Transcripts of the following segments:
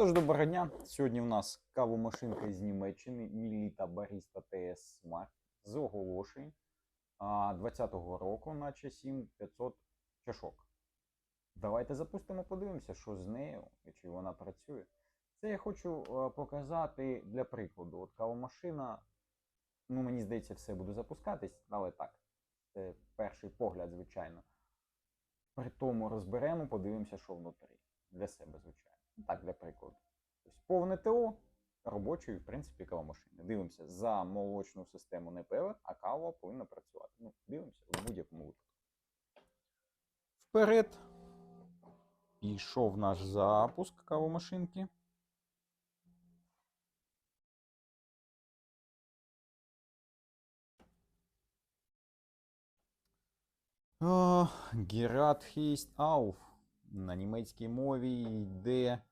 Тож, доброго дня. Сьогодні в нас кавомашинка з Німеччини Міліта Barista TS Smart з оголошень а, 20-го року, наче 7500 чашок. Давайте запустимо, подивимося, що з нею і чи вона працює. Це я хочу е, показати для прикладу. От кавомашина, ну мені здається, все буде запускатись, але так. Це перший погляд, звичайно. При тому розберемо, подивимося, що внутрі. Для себе, звичайно. Ну, Так, для прикладу. Тобто повне ТО робочої, в принципі, кавомашини. Дивимося за молочну систему не певен, а кава повинна працювати. Ну, дивимося в будь-якому випадку. Вперед. Пішов наш запуск кавомашинки. Герат Хейст Ауф. На німецькій мові йде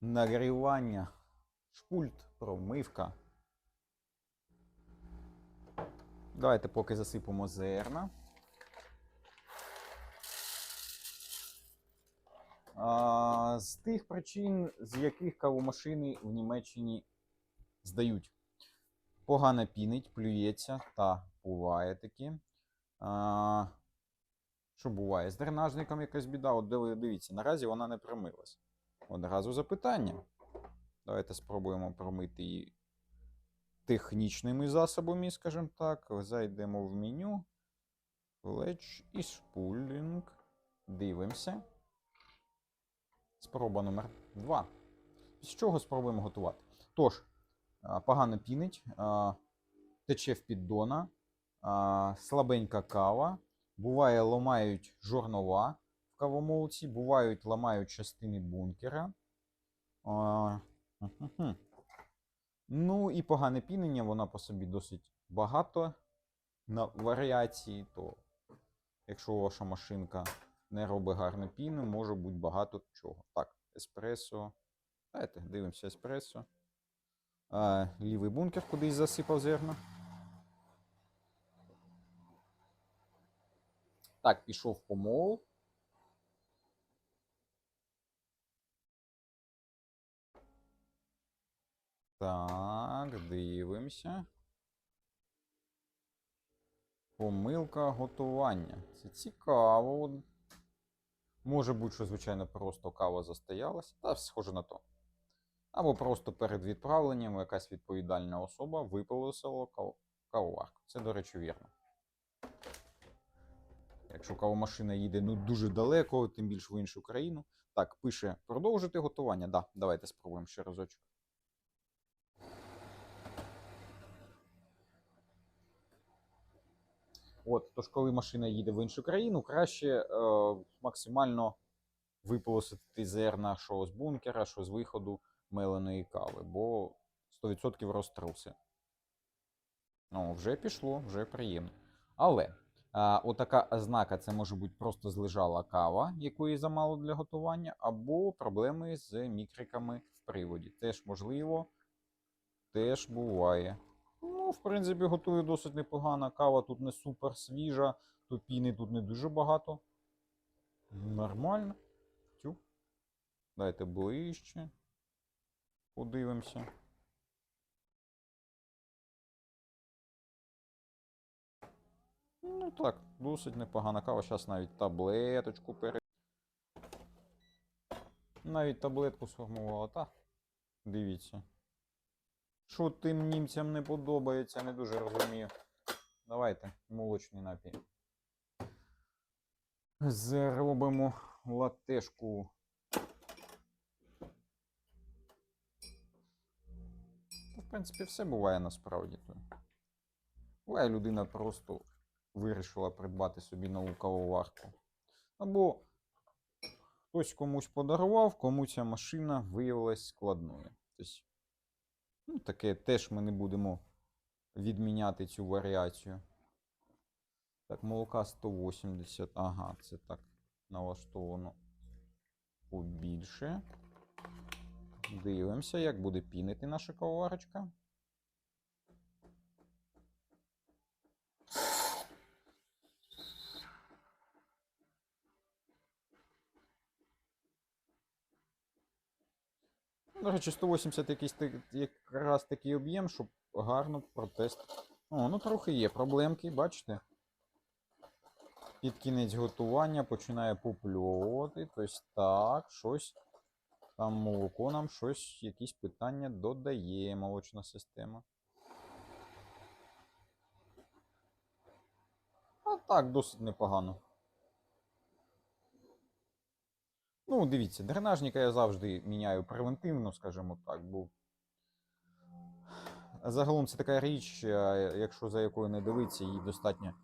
нагрівання, шпульт, промивка. Давайте поки засипемо зерна. А, з тих причин, з яких кавомашини в Німеччині здають. Погано пінить, плюється та буває таке. Що буває? З дренажником якась біда. От дивіться, наразі вона не промилась. Одразу запитання. Давайте спробуємо промити її технічними засобами, скажімо так. Зайдемо в меню. Флеч і шпулінг. Дивимося. Спроба номер 2. З чого спробуємо готувати? Тож, погано пінить, тече в піддона, слабенька кава. Буває, ламають жорнова кавомолці, бувають, ламають частини бункера. А. Ну і погане пінення, вона по собі досить багато на варіації, то якщо ваша машинка не робить гарне піну, може бути багато чого. Так, еспресо. Давайте дивимося еспресо. А, лівий бункер кудись засипав зерна. Так, пішов помол. Так, дивимося. Помилка готування. Це цікаво. Може бути, що, звичайно, просто кава застоялася, та схоже на то. Або просто перед відправленням якась відповідальна особа виполосила кав... кавоварку. Це, до речі, вірно. Якщо кавомашина їде ну, дуже далеко, тим більше в іншу країну. Так, пише продовжити готування. Да, давайте спробуємо ще разочок. От, тож, коли машина їде в іншу країну, краще е, максимально виполосити зерна, що з бункера, що з виходу меленої кави, бо 100% розтруси. Ну, вже пішло, вже приємно. Але а, отака ознака це може бути просто злежала кава, якої замало для готування, або проблеми з мікриками в приводі. Теж можливо, теж буває. Ну, в принципі, готую досить непогано. Кава тут не супер свіжа, то піни тут не дуже багато. Нормально. Тю. Дайте ближче. Подивимося. Ну так, досить непогана кава. Зараз навіть таблеточку пере. Навіть таблетку сформувала, та. Дивіться. Що тим німцям не подобається, не дуже розумію. Давайте молочний напій. Зробимо латешку. В принципі, все буває насправді. Буває, людина просто вирішила придбати собі нову кавоварку. Або хтось комусь подарував, кому ця машина виявилась складною. Тобто, ну, таке теж ми не будемо відміняти цю варіацію. Так, молока 180. Ага, це так налаштовано побільше. Дивимося, як буде пінити наша кавоварочка. До речі, 180 якийсь якраз такий об'єм, щоб гарно протест. О, ну трохи є проблемки, бачите? Під кінець готування починає попльовувати. Тобто так, щось. Там молоко нам щось, якісь питання додає молочна система. А так, досить непогано. Ну, дивіться, дренажника я завжди міняю превентивно, скажімо так, бо загалом це така річ, е, якщо за якою не дивитися, їй достатньо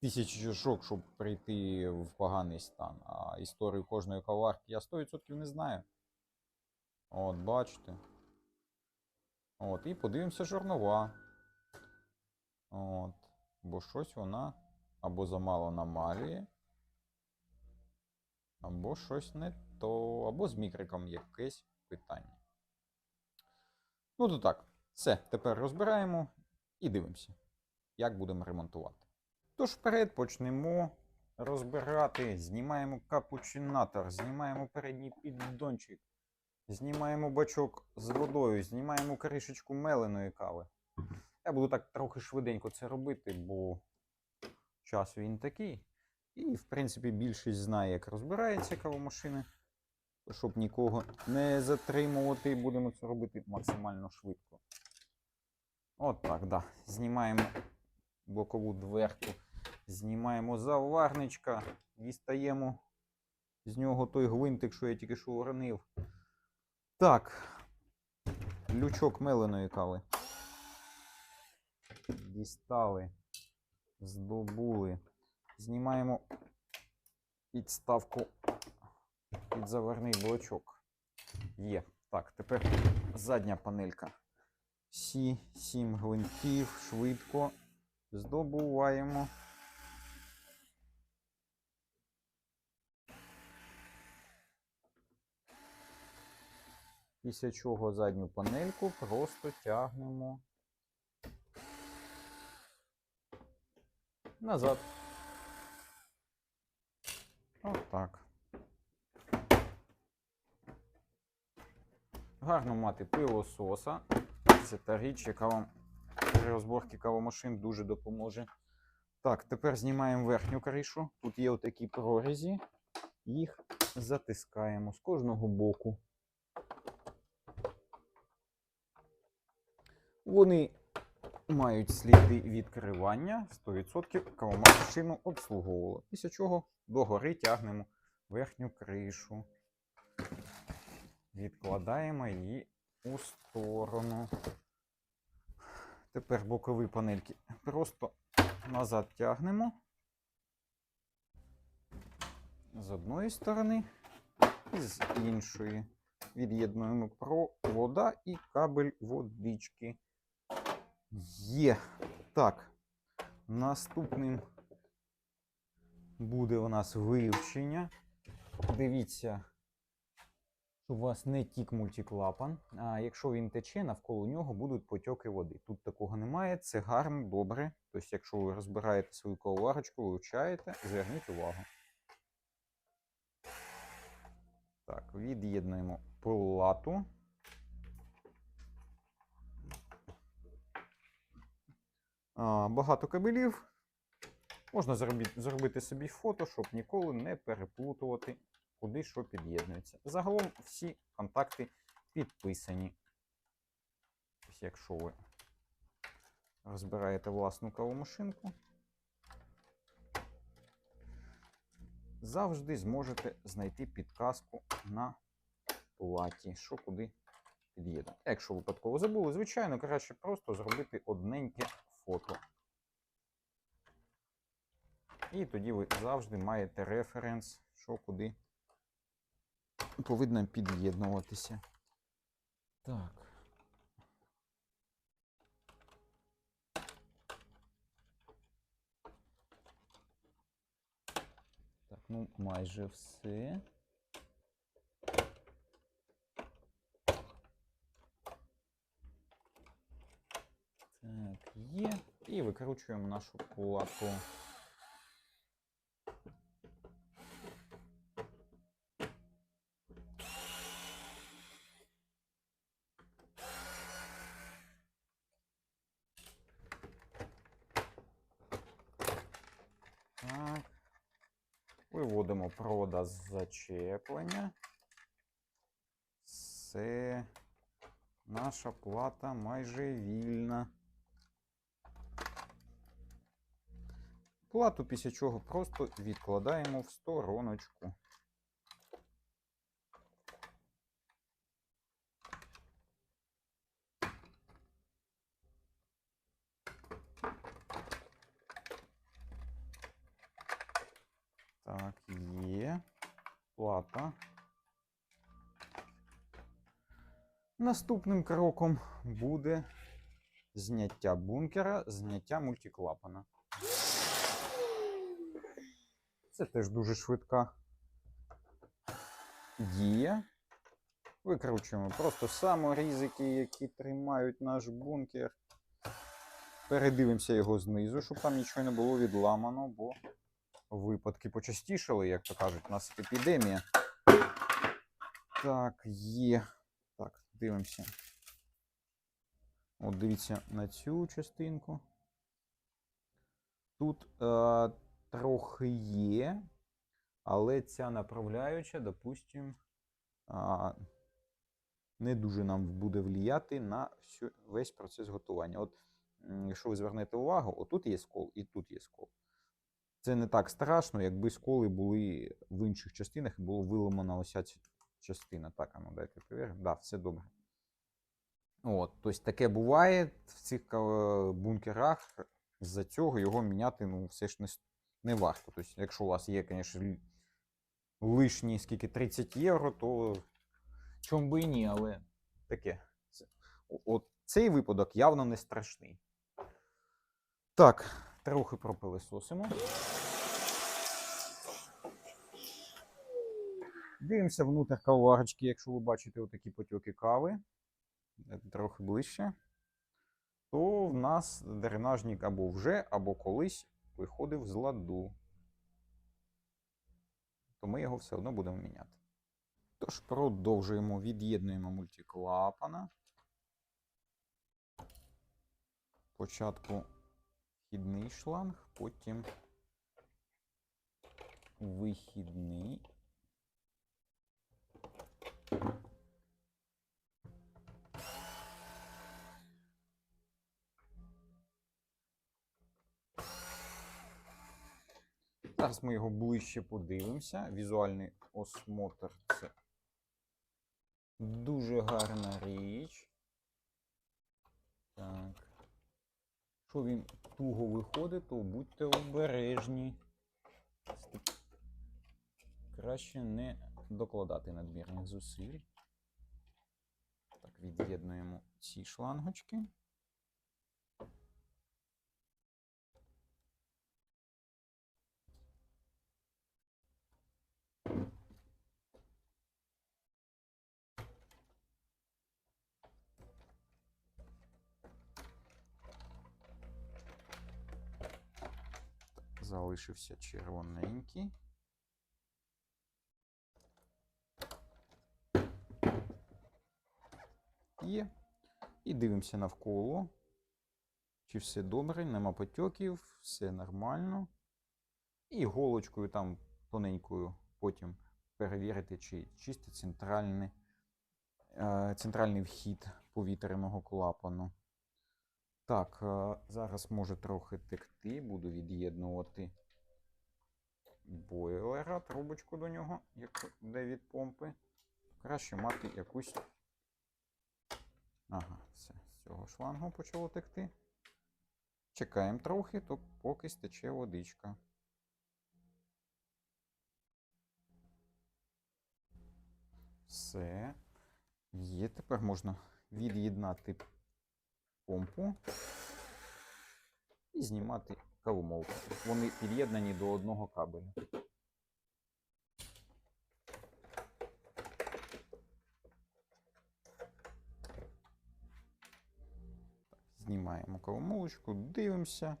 тисячі чашок, щоб прийти в поганий стан. А історію кожної каварки я 100% не знаю. От, бачите. От, і подивимося жорнова. От. Бо щось вона або замало намалює, або щось не то, або з мікриком якесь питання. Ну, то так. Все, тепер розбираємо і дивимося, як будемо ремонтувати. Тож вперед почнемо розбирати. Знімаємо капучинатор, знімаємо передній піддончик, знімаємо бачок з водою, знімаємо кришечку меленої кави. Я буду так трохи швиденько це робити, бо час він такий. І, в принципі, більшість знає, як розбирається кавомашини. Щоб нікого не затримувати, будемо це робити максимально швидко. От так, да. Знімаємо бокову дверку, знімаємо заварничка, дістаємо з нього той гвинтик, що я тільки що уронив. Так. Лючок меленої кави. Дістали, здобули. Знімаємо підставку під заварний блочок. Є. Так, тепер задня панелька. Всі сім гвинтів швидко здобуваємо. Після чого задню панельку просто тягнемо назад. Отак. Гарно мати пилососа. Це та річ, яка вам при розборці кавомашин дуже допоможе. Так, тепер знімаємо верхню кришу. Тут є отакі прорізі. Їх затискаємо з кожного боку. Вони мають сліди відкривання. 100% кавомашину обслуговувало. Після чого догори тягнемо верхню кришу. Відкладаємо її у сторону. Тепер бокові панельки просто назад тягнемо. З одної сторони і з іншої. Від'єднуємо провода і кабель водички. Є. Так. Наступним буде у нас вивчення. Дивіться, щоб у вас не тік мультиклапан. А якщо він тече, навколо нього будуть потьоки води. Тут такого немає, це гарно, добре. Тобто, якщо ви розбираєте свою коварочку, вивчаєте, зверніть увагу. Так, від'єднуємо плату. Багато кабелів. Можна зробити, зробити собі фото, щоб ніколи не переплутувати, куди що під'єднується. Загалом всі контакти підписані. Ось якщо ви розбираєте власну кавомашинку, завжди зможете знайти підказку на платі, що куди під'єднати. Якщо випадково забули, звичайно, краще просто зробити одненьке фото. І тоді ви завжди маєте референс, що куди повинно під'єднуватися. Так. Так, ну майже все. Так, е. є. І викручуємо нашу плату. Так. Виводимо провода з зачеплення. Це наша плата майже вільна. Плату після чого просто відкладаємо в стороночку. Так, є. Плата. Наступним кроком буде зняття бункера, зняття мультиклапана. Це теж дуже швидка дія. Викручуємо просто саморізики, які тримають наш бункер. Передивимося його знизу, щоб там нічого не було відламано, бо випадки почастішали, як то кажуть, у нас епідемія. Так, є. Так, дивимося. От дивіться на цю частинку. Тут е, трохи є, але ця направляюча, допустим, не дуже нам буде вліяти на всю, весь процес готування. От, якщо ви звернете увагу, отут є скол і тут є скол. Це не так страшно, якби сколи були в інших частинах і було виламана ось ця частина. Так, а ну дайте перевіримо. Да, все добре. От, тобто таке буває в цих е, бункерах. З-за цього його міняти ну, все ж не, не варто. Тобто, якщо у вас є, звісно, лишні скільки 30 євро, то чому би і ні, але таке. От цей випадок явно не страшний. Так, трохи пропилисосимо. Дивимося внутрь каварочки, якщо ви бачите отакі потьоки кави, е, трохи ближче, то в нас дренажник або вже, або колись виходив з ладу. То ми його все одно будемо міняти. Тож продовжуємо, від'єднуємо мультиклапана. Спочатку вхідний шланг, потім вихідний. Зараз ми його ближче подивимося. Візуальний осмотр це дуже гарна річ. Так. Якщо він туго виходить, то будьте обережні. Краще не докладати надмірних зусиль. Так, від'єднуємо ці шлангочки. Залишився червоненький. Є. І дивимося навколо. Чи все добре, нема потьоків, все нормально. І голочкою там тоненькою потім перевірити, чи чисто центральний, е, центральний вхід повітряного клапану. Так, е, зараз може трохи текти, буду від'єднувати бойлера, трубочку до нього, як йде від помпи. Краще мати якусь. Ага, все, з цього шлангу почало текти. Чекаємо трохи, то поки стече водичка. Все. Є, тепер можна від'єднати помпу і знімати кавомолку. Вони під'єднані до одного кабеля. Знімаємо кавомолочку, дивимося.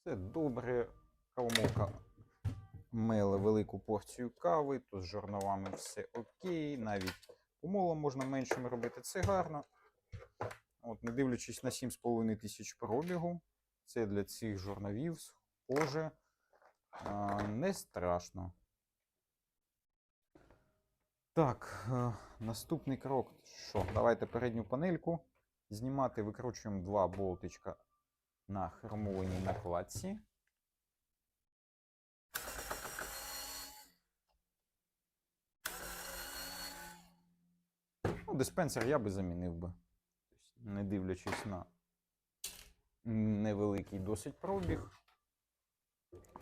Все добре. Кавомолка меле велику порцію кави, то з жорновами все окей. Навіть помолом можна меншими робити. Це гарно. От, не дивлячись на 7,5 тисяч пробігу, це для цих журналів схоже не страшно. Так, е, наступний крок. Що? Давайте передню панельку знімати. Викручуємо два болтичка на хромованій накладці. Ну, диспенсер я би замінив би. Не дивлячись на невеликий досить пробіг.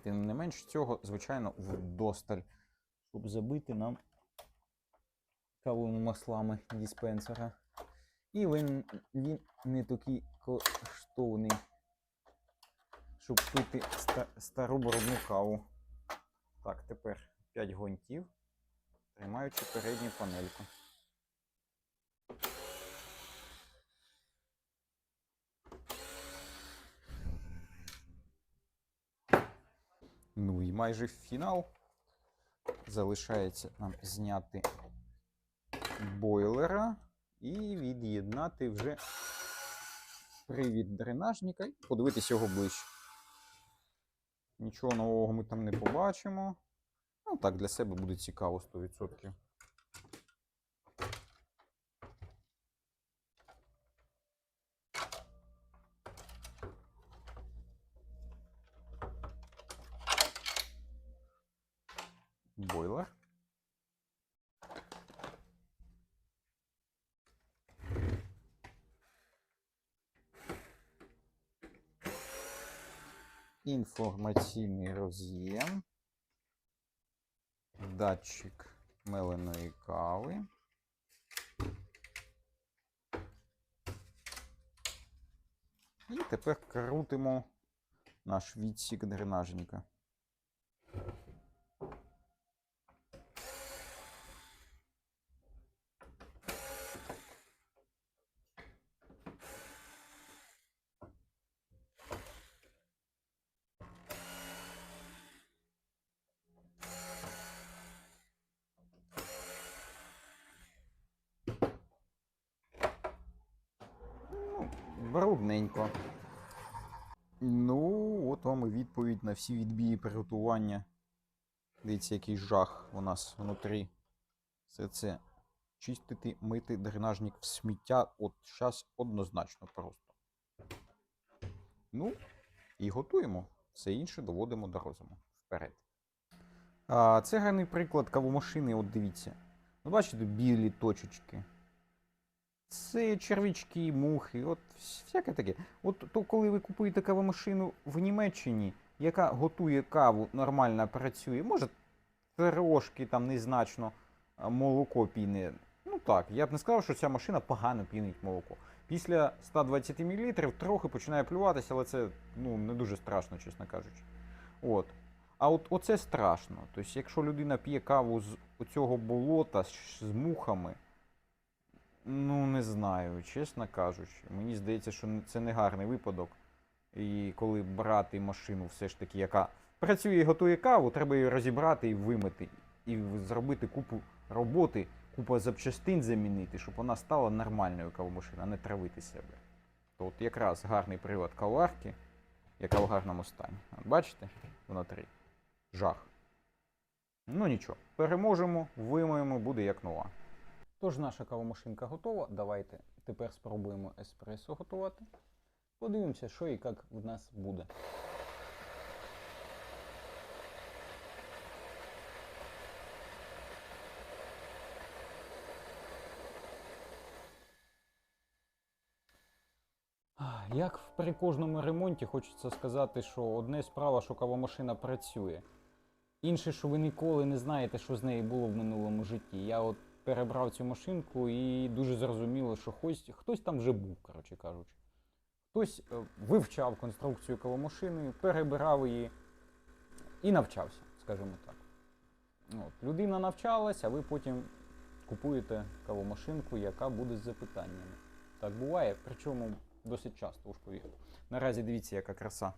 Тим не менш цього, звичайно, вдосталь, щоб забити нам кавовими маслами диспенсера. І він, він не такий коштовний, щоб пити стару брудну каву. Так, тепер 5 гвинтів, тримаючи передню панельку. Ну і майже фінал. Залишається нам зняти бойлера і від'єднати вже привід дренажника і подивитися його ближче. Нічого нового ми там не побачимо. Ну так, для себе буде цікаво 100%. Бойлер. Інформаційний роз'єм. Датчик меленої кави. І тепер крутимо наш відсік дренажника. Ну, брудненько. Ну, от вам і відповідь на всі відбії приготування. Дивіться, який жах у нас внутрі. Все це чистити, мити дренажник в сміття. От зараз однозначно просто. Ну, і готуємо. Все інше доводимо до розуму. Вперед. А, це гарний приклад кавомашини, от дивіться. Ви бачите білі точечки. Це червячки, мухи, от всяке таке. От то, коли ви купуєте кавомашину в Німеччині, яка готує каву, нормально працює, може трошки там незначно молоко піне. Ну так, я б не сказав, що ця машина погано пінить молоко. Після 120 мл трохи починає плюватися, але це ну, не дуже страшно, чесно кажучи. От. А от оце страшно. Тобто, якщо людина п'є каву з оцього болота з, мухами, ну не знаю, чесно кажучи. Мені здається, що це не гарний випадок. І коли брати машину, все ж таки, яка працює і готує каву, треба її розібрати і вимити. І зробити купу роботи, купу запчастин замінити, щоб вона стала нормальною кавомашиною, а не травити себе. То от якраз гарний привод каварки, яка в гарному стані. Бачите? Внутрі. Жах. Ну нічого, переможемо, вимоємо, буде як нова. Тож наша кавомашинка готова. Давайте тепер спробуємо еспресо готувати. Подивимося, що і як в нас буде. Як при кожному ремонті хочеться сказати, що одне справа, що кавомашина працює. Інше, що ви ніколи не знаєте, що з нею було в минулому житті. Я от перебрав цю машинку і дуже зрозуміло, що хтось, хтось там вже був, коротше кажучи. Хтось е, вивчав конструкцію кавомашини, перебирав її і навчався, скажімо так. От, людина навчалася, а ви потім купуєте кавомашинку, яка буде з запитаннями. Так буває, причому досить часто, уж повірте. Наразі дивіться, яка краса.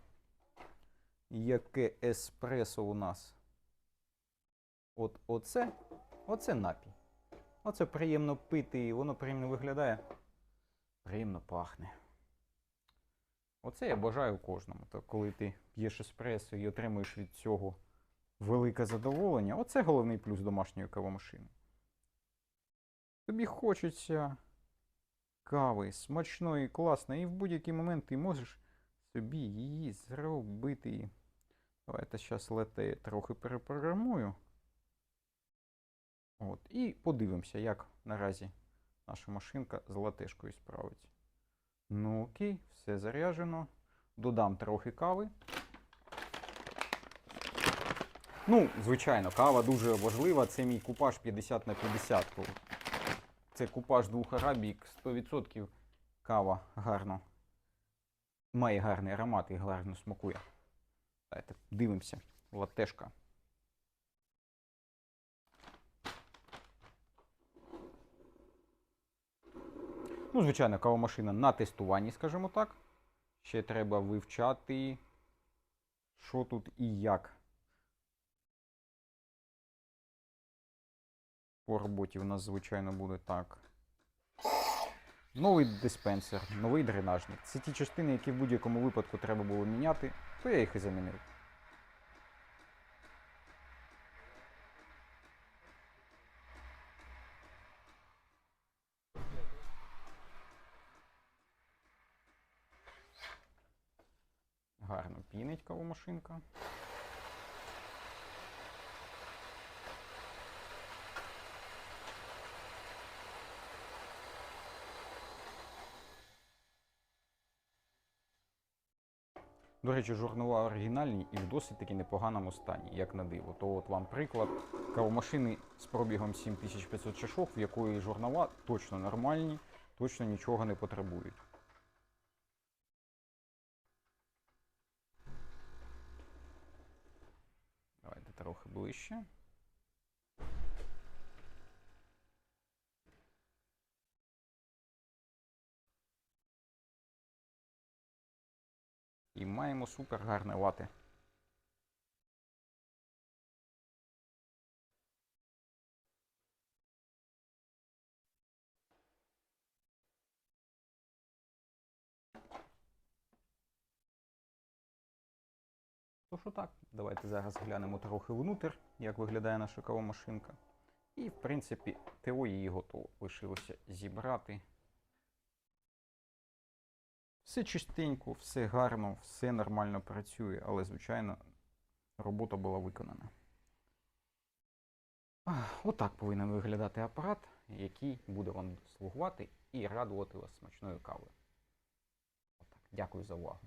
Яке еспресо у нас. От оце, оце напій. Оце приємно пити, і воно приємно виглядає. Приємно пахне. Оце я бажаю кожному. То коли ти п'єш еспресо і отримуєш від цього велике задоволення. Оце головний плюс домашньої кавомашини. Тобі хочеться кави, смачної, класної, і в будь-який момент ти можеш собі її зробити. Давайте зараз лете трохи перепрограмую. От, і подивимося, як наразі наша машинка з латешкою справиться. Ну окей, все заряджено. Додам трохи кави. Ну, звичайно, кава дуже важлива. Це мій купаж 50 на 50. Це купаж двох арабік. 100% кава гарно. Має гарний аромат і гарно смакує. Давайте дивимося. Латешка. Ну, звичайно, кавомашина на тестуванні, скажімо так. Ще треба вивчати, що тут і як. По роботі в нас, звичайно, буде так. Новий диспенсер, новий дренажник. Це ті частини, які в будь-якому випадку треба було міняти, то я їх і замінив. Пінить кавомашинка. До речі, журнала оригінальні і в досить таки непоганому стані, як на диво. То от вам приклад кавомашини з пробігом 7500 чашок, в якої журнала точно нормальні, точно нічого не потребують. Давайте трохи ближче. І маємо супер гарне лати. Тож отак, давайте зараз глянемо трохи внутрь, як виглядає наша кавомашинка. І, в принципі, ТО її готово. Лишилося зібрати. Все чистенько, все гарно, все нормально працює, але, звичайно, робота була виконана. Отак повинен виглядати апарат, який буде вам слугувати і радувати вас смачною кавою. Дякую за увагу.